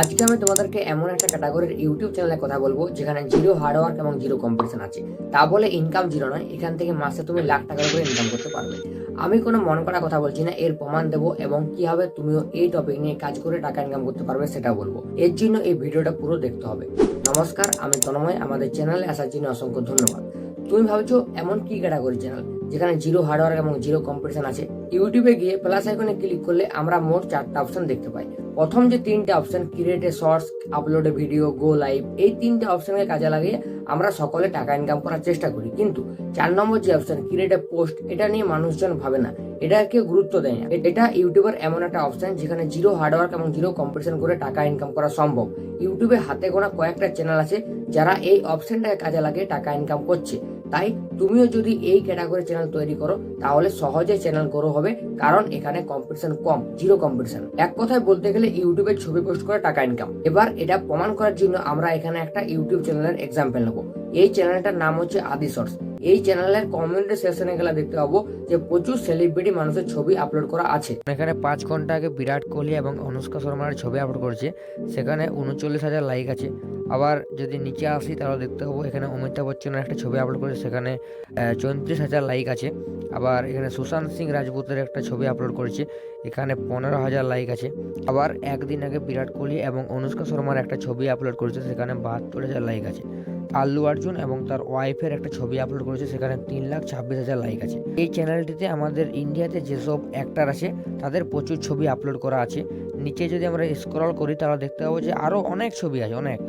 আজকে আমি তোমাদেরকে এমন একটা ক্যাটাগরির ইউটিউব চ্যানেলের কথা বলব, যেখানে জিরো হার্ডওয়ার্ক এবং জিরো কম্পিটিশন আছে। তা বলে ইনকাম জিরো নয়, এখান থেকে মাসে তুমি লাখ টাকার উপরে ইনকাম করতে পারবে। আমি কোনো মন করা কথা বলছি না, এর প্রমাণ দেবো এবং কীভাবে তুমিও এই টপিক নিয়ে কাজ করে টাকা ইনকাম করতে পারবে সেটা বলব। এর জন্য এই ভিডিওটা পুরো দেখতে হবে। নমস্কার, আমি তনময়, আমাদের চ্যানেলে আসার জন্য অসংখ্য ধন্যবাদ। তুমি ভাবছ, এমন কি ক্যাটাগরি চ্যানেল যেখানে জিরো হার্ডওয়ার্ক এবং জিরো কম্পিটিশন আছে। ইউটিউবে গিয়ে প্লাস আইকনে ক্লিক করলে আমরা মোট চারটা অপশন দেখতে পাই। প্রথম যে তিনটে option create a shorts upload a video go live এই তিনটে অপশনকে কাজে লাগিয়ে আমরা সকলে টাকা ইনকাম করার চেষ্টা করি। কিন্তু চার নম্বর যে অপশন ক্রিয়েট এ পোস্ট এটা নিয়ে মানুষজন ভাবে না। এটা কেউ গুরুত্ব দেয় না। এটা ইউটিউবের এমন একটা অপশন যেখানে জিরো হার্ডওয়ার্ক এবং জিরো কম্পিটিশন করে টাকা ইনকাম করা সম্ভব। ইউটিউবে হাতে গোনা কয়েকটা চ্যানেল আছে যারা এই অপশনটাকে কাজে লাগিয়ে টাকা ইনকাম করছে। তাই তুমিও যদি এই ক্যাটাগরি চ্যানেল তৈরি করো, তাহলে সহজে চ্যানেল গ্রো হবে, কারণ এখানে কম্পিটিশন কম জিরো কম্পিটিশন এক কথায় বলতে গেলে ইউটিউবে ছবি পোস্ট করে টাকা ইনকাম এবার এটা প্রমাণ করার জন্য আমরা এখানে একটা ইউটিউব চ্যানেলের এক্সাম্পল নেব। এই চ্যানেলটার নাম হচ্ছে আদি শর্টস এই চ্যানেলের কমেন্ট সেকশনে গেলে দেখতে পাবো যে প্রচুর সেলিব্রিটি মানুষের ছবি আপলোড করা আছে। এখানে পাঁচ ঘণ্টা আগে বিরাট কোহলি এবং অনুষ্কা শর্মার ছবি আপলোড করেছে। সেখানে উনচল্লিশ হাজার লাইক আছে। আবার যদি নিচে আসি তাহলে দেখতে পাবো এখানে অমিতাভ বচ্চনের একটা ছবি আপলোড করেছে। সেখানে চৌত্রিশ হাজার লাইক আছে। আবার এখানে সুশান্ত সিং রাজপুতের একটা ছবি আপলোড করেছে। এখানে পনেরো হাজার লাইক আছে। আবার একদিন আগে বিরাট কোহলি এবং অনুষ্কা শর্মার একটা ছবি আপলোড করেছে, সেখানে বাহাত্তর হাজার লাইক আছে। আল্লু অর্জুন এবং তার ওয়াইফের একটা ছবি আপলোড করেছে, সেখানে তিন লাখ ছাব্বিশ হাজার লাইক আছে। এই চ্যানেলটিতে আমাদের ইন্ডিয়াতে যেসব অ্যাক্টার আছে, তাদের প্রচুর ছবি আপলোড করা আছে। নিচে যদি আমরা স্ক্রল করি, তাহলে দেখতে পাবো যে আরও অনেক ছবি আছে, অনেক।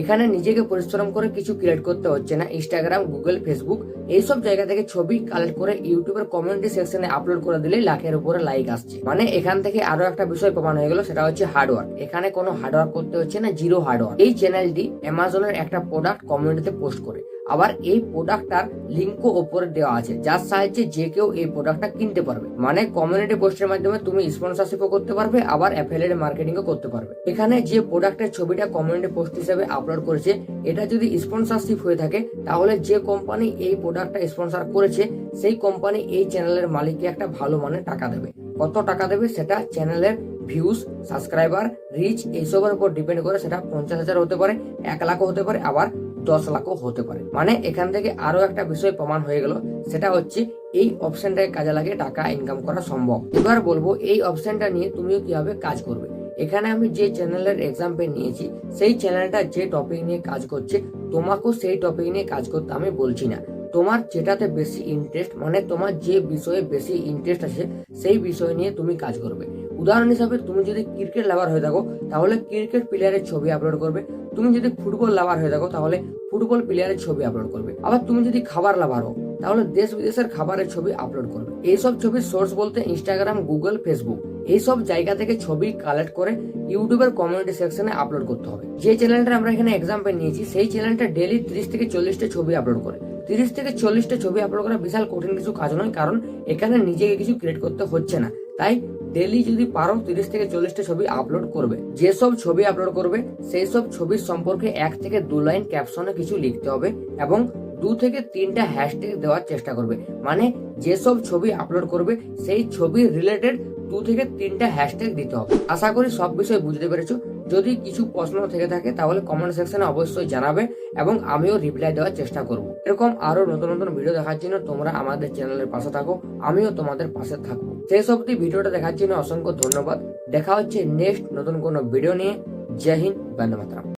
এখানে নিজেকে পরিশ্রম করে কিছু ক্রিয়েট করতে হচ্ছে না। ইনস্টাগ্রাম গুগল ফেসবুক এইসব জায়গা থেকে ছবি কালেক্ট করে ইউটিউবের কমিউনিটি সেকশনে আপলোড করে দিলেই লাখের উপরে লাইক আসছে। মানে এখান থেকে আরও একটা বিষয় প্রমাণ হয়ে গেল, সেটা হচ্ছে হার্ডওয়ার্ক এখানে কোনো হার্ডওয়ার্ক করতে হচ্ছে না জিরো হার্ডওয়ার্ক এই চ্যানেলটি অ্যামাজনের একটা প্রোডাক্ট কমিউনিটিতে পোস্ট করে। আবার এই প্রোডাক্টটার লিঙ্কও ওপরে দেওয়া আছে। যার সাহায্যে যে কেউ এই প্রোডাক্টটা কিনতে পারবে। মানে কমিউনিটি পোস্টের মাধ্যমে তুমি স্পন্সরশিপও করতে পারবে, আবার অ্যাফিলিয়েট মার্কেটিংও করতে পারবে। এখানে যে প্রোডাক্টের ছবিটা কমিউনিটি পোস্ট হিসেবে আপলোড করেছে, এটা যদি স্পন্সরশিপ হয়ে থাকে, তাহলে যে কোম্পানি এই প্রোডাক্টটা স্পন্সর করেছে, সেই কোম্পানি এই চ্যানেলের মালিককে একটা ভালো মানের টাকা দেবে। কত টাকা দেবে সেটা চ্যানেলের ভিউজ সাবস্ক্রাইবার রিচ এইসবের উপর ডিপেন্ড করে সেটা পঞ্চাশ হাজার হতে পারে, এক লাখও হতে পারে, আবার দশ লাখও হতে পারে। মানে এখান থেকে আরও একটা বিষয় প্রমাণ হয়ে গেল, সেটা হচ্ছে এই অপশনটাকে কাজে লাগিয়ে টাকা ইনকাম করা সম্ভব। এবার বলব, এই অপশনটা নিয়ে তুমিও কীভাবে কাজ করবে? এখানে আমি যে চ্যানেলের এক্সাম্পল নিয়েছি, সেই চ্যানেলটা যে টপিক নিয়ে কাজ করছে, তোমাকেও সেই টপিক নিয়ে কাজ করতে আমি বলছি না। তোমার যেটাতে বেশি ইন্টারেস্ট মানে তোমার যে বিষয়ে বেশি ইন্টারেস্ট আছে সেই বিষয় নিয়ে তুমি কাজ করবে। উদাহরণ হিসাবে তুমি যদি ক্রিকেট লাভার হয়ে থাকো, তাহলে ক্রিকেট প্লেয়ারের ছবি আপলোড করবে। তুমি যদি ফুটবল লাভার হয়ে থাকো, তাহলে ফুটবল প্লেয়ারের ছবি আপলোড করবে। আবার তুমি যদি খাবার লাভার হও, তাহলে দেশ বিদেশের খাবারের ছবি আপলোড করবে। এইসব ছবির সোর্স বলতে ইনস্টাগ্রাম গুগল ফেসবুক এইসব জায়গা থেকে ছবি কালেক্ট করে ইউটিউবের কমিউনিটি সেকশনে আপলোড করতে হবে। যে চ্যানেলটা আমরা এখানে এক্সাম্পল নিয়েছি, সেই চ্যানেলটা ডেলি ত্রিশ থেকে চল্লিশটা ছবি আপলোড করে। তিরিশ থেকে চল্লিশটা ছবি আপলোড করা বিশাল কঠিন কিছু কাজ নয়, কারণ এখানে নিজেকে কিছু ক্রিয়েট করতে হচ্ছে না। তাই ডেলি যদি পারো তিরিশ থেকে চল্লিশটা ছবি আপলোড করবে। যেসব ছবি আপলোড করবে সেই সব ছবির সম্পর্কে এক থেকে দু লাইন ক্যাপশনে কিছু লিখতে হবে এবং দু থেকে তিনটা হ্যাশট্যাগ দেওয়ার চেষ্টা করবে। মানে যেসব ছবি আপলোড করবে, সেই ছবি রিলেটেড দু থেকে তিনটা হ্যাশট্যাগ দিতে হবে। আশা করি সব বিষয় বুঝতে পেরেছ। যদি কিছু প্রশ্ন থেকে থাকে, তাহলে কমেন্ট সেকশনে অবশ্যই জানাবে এবং আমিও রিপ্লাই দেওয়ার চেষ্টা করব। এরকম আরও নতুন নতুন ভিডিও দেখার জন্য তোমরা আমাদের চ্যানেলের পাশে থাকো, আমিও তোমাদের পাশে থাকব। শেষ অবধি ভিডিওটা দেখার জন্য অসংখ্য ধন্যবাদ। দেখা হচ্ছে নেক্সট নতুন কোনো ভিডিও নিয়ে। জয় হিন্দ, বন্দে মাতরম।